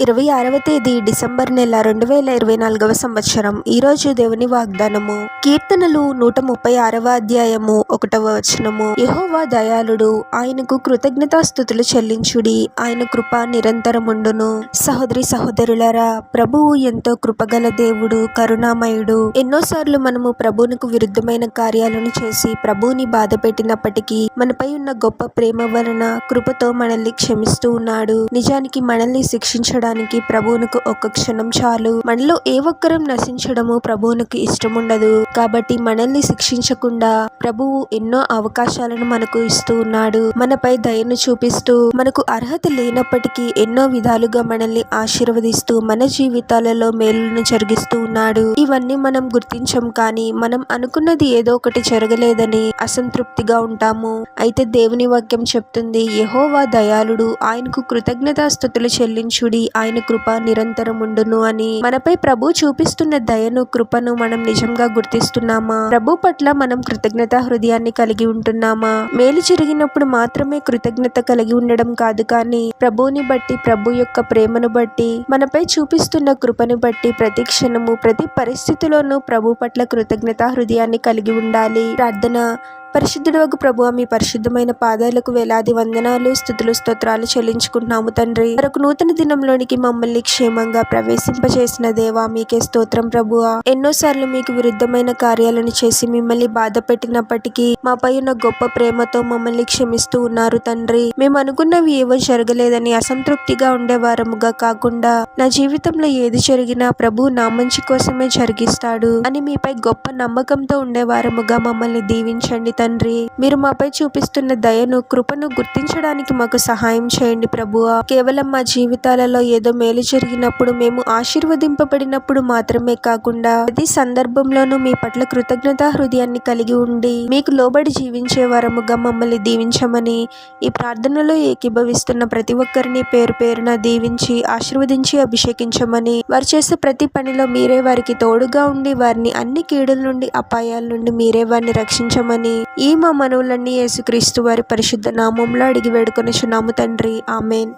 ఇరవై ఆరవ తేదీ డిసెంబర్ నెల రెండు వేల ఇరవై నాలుగవ సంవత్సరం. ఈరోజు దేవుని వాగ్దానము. కీర్తనలు నూట ముప్పై ఆరవ అధ్యాయము ఒకటవ వచనము. యహోవా దయాళుడు ఆయనకు కృతజ్ఞతాస్థుతులు చెల్లించుడి ఆయన కృప నిరంతరముండును. సహోదరి సహోదరులరా ప్రభువు ఎంతో కృపగల దేవుడు కరుణామయుడు. ఎన్నోసార్లు మనము ప్రభువునకు విరుద్ధమైన కార్యాలను చేసి ప్రభువుని బాధ పెట్టినప్పటికీ మనపై ఉన్న గొప్ప ప్రేమ వలన కృపతో మనల్ని క్షమిస్తూ ఉన్నాడు. నిజానికి మనల్ని శిక్షించడం చేయడానికి ప్రభువునకు ఒక్క క్షణం చాలు. మనలో ఏ ఒక్కరం నశించడము ప్రభువునకు ఇష్టం ఉండదు కాబట్టి మనల్ని శిక్షించకుండా ప్రభువు ఎన్నో అవకాశాలను మనకు ఇస్తూ ఉన్నాడు. మనపై దయను చూపిస్తూ మనకు అర్హత లేనప్పటికీ ఎన్నో విధాలుగా మనల్ని ఆశీర్వదిస్తూ మన జీవితాలలో మేలును జరిగిస్తూ ఉన్నాడు. ఇవన్నీ మనం గుర్తించం కానీ మనం అనుకున్నది ఏదో ఒకటి జరగలేదని అసంతృప్తిగా ఉంటాము. అయితే దేవుని వాక్యం చెప్తుంది యహోవా దయాళుడు ఆయనకు కృతజ్ఞతాస్థుతులు చెల్లించుడి ఆయన కృప నిరంతరం ఉండును అని మనపై ప్రభు చూపిస్తున్న దయను కృపను మనం నిజంగా గుర్తిస్తున్నామా? ప్రభు పట్ల మనం కృతజ్ఞత హృదయాన్ని కలిగి ఉంటున్నామా? మేలు జరిగినప్పుడు మాత్రమే కృతజ్ఞత కలిగి ఉండడం కాదు కానీ ప్రభుని బట్టి ప్రభు యొక్క ప్రేమను బట్టి మనపై చూపిస్తున్న కృపను బట్టి ప్రతి క్షణము ప్రతి పరిస్థితిలోనూ ప్రభు పట్ల కృతజ్ఞత హృదయాన్ని కలిగి ఉండాలి. ప్రార్థన పరిశుద్ధుడు ప్రభు మీ పరిశుద్ధమైన పాదాలకు వేలాది వందనాలు స్థుతులు స్తోత్రాలు చెల్లించుకుంటున్నాము తండ్రి. మరొక నూతన దినంలోనికి మమ్మల్ని క్షేమంగా ప్రవేశింపచేసిన దేవా మీకే స్తోత్రం ఎన్నో ఎన్నోసార్లు మీకు విరుద్ధమైన కార్యాలను చేసి మిమ్మల్ని బాధ పెట్టినప్పటికీ మాపై ఉన్న గొప్ప ప్రేమతో మమ్మల్ని క్షమిస్తూ ఉన్నారు తండ్రి. మేము అనుకున్నవి ఏవో జరగలేదని అసంతృప్తిగా ఉండేవారముగా కాకుండా నా జీవితంలో ఏది జరిగినా ప్రభు నా మంచి కోసమే జరిగిస్తాడు అని మీపై గొప్ప నమ్మకంతో ఉండేవారముగా మమ్మల్ని దీవించండి తండ్రి మీరు మాపై చూపిస్తున్న దయను కృపను గుర్తించడానికి మాకు సహాయం చేయండి ప్రభువా. కేవలం మా జీవితాలలో ఏదో మేలు జరిగినప్పుడు మేము ఆశీర్వదింపబడినప్పుడు మాత్రమే కాకుండా ప్రతి సందర్భంలోనూ మీ పట్ల కృతజ్ఞత హృదయాన్ని కలిగి ఉండి మీకు లోబడి జీవించే వరముగా మమ్మల్ని దీవించమని ఈ ప్రార్థనలో ఏకీభవిస్తున్న ప్రతి ఒక్కరిని పేరు పేరున దీవించి ఆశీర్వదించి అభిషేకించమని వారు చేసే ప్రతి పనిలో మీరే వారికి తోడుగా ఉండి వారిని అన్ని కీడుల నుండి అపాయాల నుండి మీరే వారిని రక్షించమని ఈ మా మనవులన్నీ యేసుక్రీస్తు వారి పరిశుద్ధ నామంలో అడిగి వేడుకొని చున్నాము తండ్రి. ఆమెన్.